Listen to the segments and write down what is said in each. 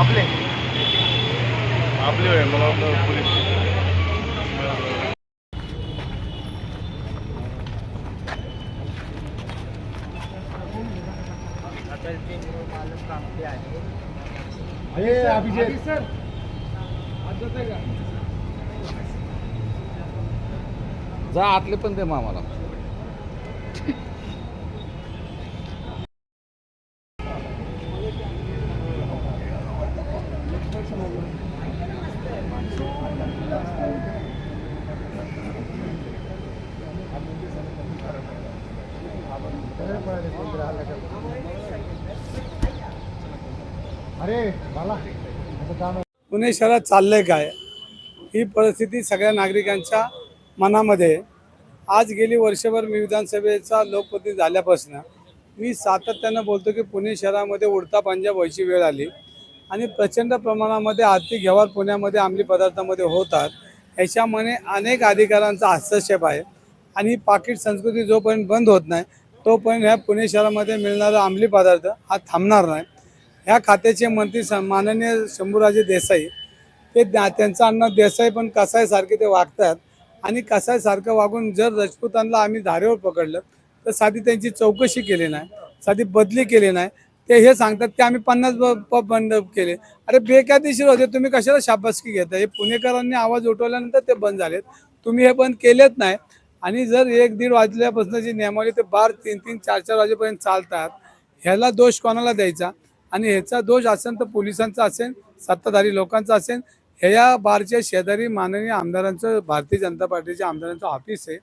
आपले. आपले होय मला वाटलं पोलीस. अरे सर जा आतले पण ते मामाला. अरे मला पुणे शहरात चाललंय काय? ही परिस्थिती सगळ्या नागरिकांच्या मनामध्ये आज गेली वर्षभर मी विधानसभेचा लोकप्रतिनिधी झाल्यापासून मी सातत्यानं बोलतो की पुणे शहरामध्ये उडता पंजाब व्हायची वेळ आली आणि प्रचंड प्रमाणामध्ये आर्थिक व्यवहार पुण्यामध्ये अंमली पदार्थामध्ये होतात. ह्याच्यामुळे अनेक अधिकाऱ्यांचा हस्तक्षेप आहे आणि पाकिट संस्कृती जोपर्यंत बंद होत नाही तोपर्यंत ह्या पुणे शहरामध्ये मिळणारा अंमली पदार्थ हा थांबणार नाही. ह्या खात्याचे मंत्री स- माननीय शंभूराजे देसाई ते त्यांचं अन्न देसाई पण कसायसारखे ते वागतात आणि कसायसारखं वागून जर राजपूतांना आम्ही धारेवर पकडलं तर साधी त्यांची चौकशी केली नाही साधी बदली केली नाही. ते हे सांगतात ते आम्ही पन्नास ब- बंद केले. अरे बेकायदेशीर होते तुम्ही कशाला शाबासकी घेता हे पुणेकरांनी आवाज उठवल्यानंतर ते बंद झालेत. तुम्ही हे बंद केलेच नाही. आणि जर एक दीड वाजल्यापासून जी नियमावली ते बार तीन तीन चार चार वाजेपर्यंत चालतात ह्याला दोष कोणाला द्यायचा? आणि ह्याचा दोष असेल तर पोलिसांचा असेल सत्ताधारी लोकांचा असेल ह्या बारच्या शेजारी माननीय आमदारांचं भारतीय जनता पार्टीच्या आमदारांचं ऑफिस आहे.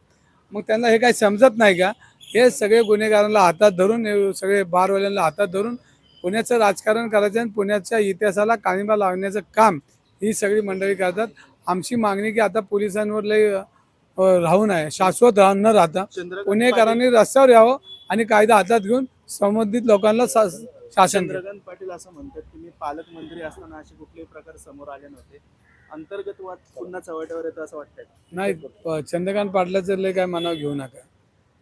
मग त्यांना हे काय समजत नाही का? हे सगळे गुन्हेगारांना हातात धरून सगळे बारवाल्यांना हातात धरून पुण्याचं राजकारण करायचं आणि पुण्याच्या इतिहासाला काळिंबा लावण्याचं काम ही सगळी मंडळी करतात. आमची मागणी की आता पोलिसांवर लय राहू नये शाश्वत राह न राहता पुणेकरांनी रस्त्यावर यावं आणि कायदा हातात घेऊन संबंधित लोकांना शासन. चंद्रकांत पाटील असं म्हणतात की मी पालकमंत्री असताना असे कुठलेही प्रकार समोर आले नव्हते. अंतर्गत वाद पुन्हा चव्हाट्यावर येतो असं वाटतंय. नाही चंद्रकांत पाटलाचं लय काय मनावर घेऊ नका.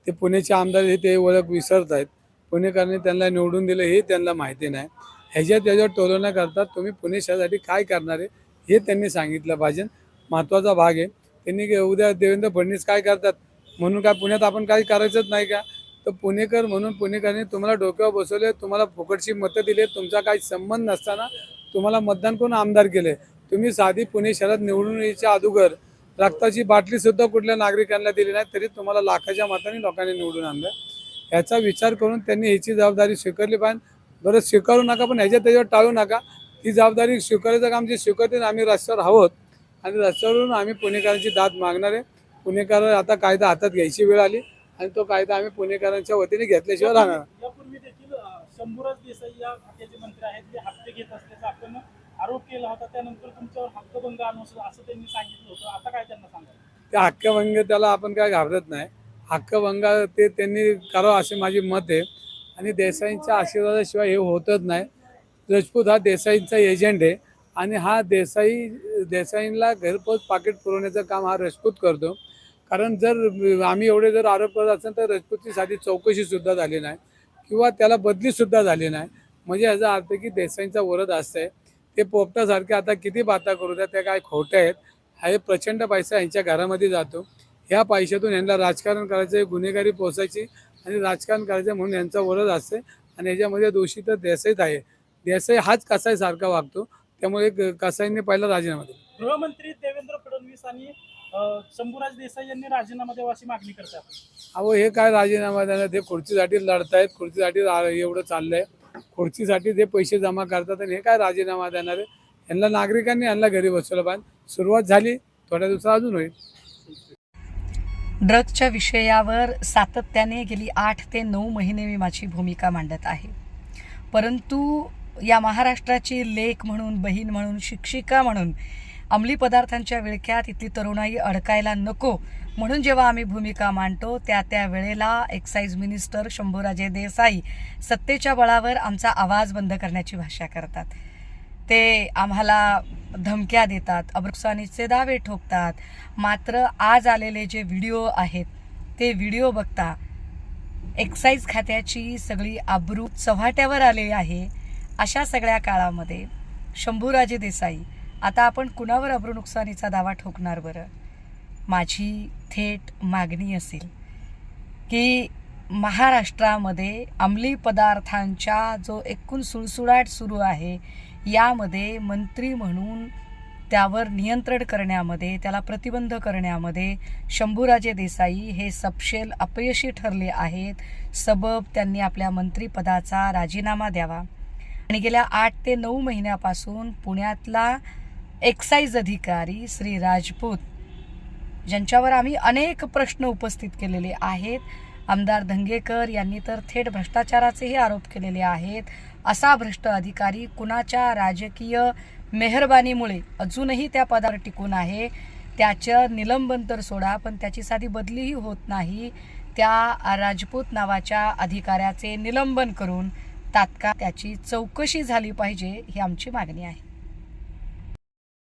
ते पुण्याचे आमदार हे ते ओळख विसरत आहेत. पुणेकरांनी त्यांना निवडून दिलं हे त्यांना माहिती नाही. ह्याच्यात त्याच्यावर टोलवण्या करतात तुम्ही पुणे शहरासाठी काय करणार आहे? हे त्यांनी सांगितलं पाहिजे. महत्त्वाचा भाग आहे त्यांनी उद्या देवेंद्र फडणवीस काय करतात? म्हणून काय पुण्यात आपण काही करायचंच नाही का? तर पुणेकर म्हणून पुणेकरांनी तुम्हाला डोक्यावर बसवले तुम्हाला फुकटची मतं दिली तुमचा काही संबंध नसताना तुम्हाला मतदान करून आमदार केले. तुम्ही साधी पुणे शहरात निवडून यायच्या अगोदर रक्ताची बाटली सुद्धा कुठल्या नागरिकांना दिली नाही तरी तुम्हाला लाखाच्या मताने लोकांनी निवडून आणलं. ह्याचा विचार करून त्यांनी ह्याची जबाबदारी स्वीकारली पाहिजे. बरं स्वीकारू नका पण ह्याच्यात त्याच्यावर टाळू नका. ती जबाबदारी स्वीकारायचं काम जे स्वीकारते आम्ही रस्त्यावर आहोत. आणि रस्त्यावरून आम्ही पुणेकरांची दाद मागणार आहे. पुणेकर आता कायदा हातात घ्यायची वेळ आली आणि तो कायदा आम्ही पुणेकरांच्या वतीने घेतल्याशिवाय राहणार नाही. यापूर्वी देखील अ, शंभूराज देसाई या खात्याचे मंत्री आहेत ते हप्ते घेत असल्याचा आपण आरोप केला होता. त्यानंतर तुमच्यावर हक्कभंग आणू असं असं त्यांनी सांगितलं होतं. आता काय त्यांना सांगायचं त्या हक्कभंग त्याला आपण काय घाबरत नाही. हक्कभंग ते त्यांनी करावं असे माझे मत आहे. आणि देसाईंच्या आशीर्वादाशिवाय हे होतच नाही. राजपूत हा देसाईंचा एजंट आहे. आणि हा देसाई देसाईंना घरपोच पाकिट पुरवण्याचं काम हा राजपूत करतो. कारण जर आम्ही एवढे जर आरोप करत असेल तर राजपूतची साधी चौकशीसुद्धा झाली नाही. किंवा त्याला बदलीसुद्धा झाली नाही. म्हणजे याचा अर्थ की देसाईंचा वरद असतंय. ते पोपटासारखे आता किती बाता करू द्या त्या काय खोट्या आहेत. हा हे प्रचंड पैसा यांच्या घरामध्ये जातो. ह्या पैशातून यांना राजकारण करायचं गुन्हेगारी पोचायची आणि राजकारण करायचं म्हणून यांचा वरद असते आणि याच्यामध्ये दोषी तर देसाईच आहे. देसाई हाच कसाईसारखा वागतो. त्यामुळे कसाईंनी पहिला राजीनामा दिला. गृहमंत्री देवेंद्र फडणवीस आणि शंभूराज देसाई यांनी राजीनामा द्यावा अशी मागणी करतात अहो हे काय राजीनामा देणार ते खुर्चीसाठी लढतायत खुर्चीसाठी एवढं चाललंय. खुर्चीसाठी ते पैसे जमा करतात आणि हे काय राजीनामा देणार आहे? यांना नागरिकांनी यांना घरी बसवलं पाहिजे. सुरुवात झाली थोड्या दिवसात अजून होईल. ड्रग्जच्या विषयावर सातत्याने गेली आठ ते नऊ महिने मी माझी भूमिका मांडत आहे. परंतु या महाराष्ट्राची लेख म्हणून बहीण म्हणून शिक्षिका म्हणून अंमली पदार्थांच्या विळख्यात इथली तरुणाई अडकायला नको म्हणून जेव्हा आम्ही भूमिका मांडतो त्या त्या वेळेला एक्साईज मिनिस्टर शंभूराजे देसाई सत्तेच्या बळावर आमचा आवाज बंद करण्याची भाषा करतात. ते आम्हाला धमक्या देतात अब्रुकसानीचे दावे ठोकतात. मात्र आज आलेले जे व्हिडिओ आहेत ते व्हिडिओ बघता एक्साईज खात्याची सगळी आबरू चव्हाट्यावर आलेली आहे. अशा सगळ्या काळामध्ये शंभूराजे देसाई आता आपण कुणावर अब्रुनुकसानीचा दावा ठोकणार बरं? माझी थेट मागणी असेल की महाराष्ट्रामध्ये अंमली पदार्थांच्या जो एकूण सुळसुळाट सुरू आहे यामध्ये मंत्री म्हणून त्यावर नियंत्रण करण्यामध्ये त्याला प्रतिबंध करण्यामध्ये शंभूराजे देसाई हे सपशेल अपयशी ठरले आहेत. सबब त्यांनी आपल्या मंत्रिपदाचा राजीनामा द्यावा. आणि गेल्या आठ ते नऊ महिन्यापासून पुण्यातला एक्साईज अधिकारी श्री राजपूत ज्यांच्यावर आम्ही अनेक प्रश्न उपस्थित केलेले आहेत. आमदार धंगेकर यांनी तर थेट भ्रष्टाचाराचेही आरोप केलेले आहेत. असा भ्रष्ट अधिकारी कुणाच्या राजकीय मेहरबानीमुळे अजूनही त्या पदावर टिकून आहे? त्याचं निलंबन तर सोडा पण त्याची साधी बदलीही होत नाही. त्या राजपूत नावाच्या अधिकाऱ्याचे निलंबन करून तात्काळ त्याची चौकशी झाली पाहिजे ही आमची मागणी आहे.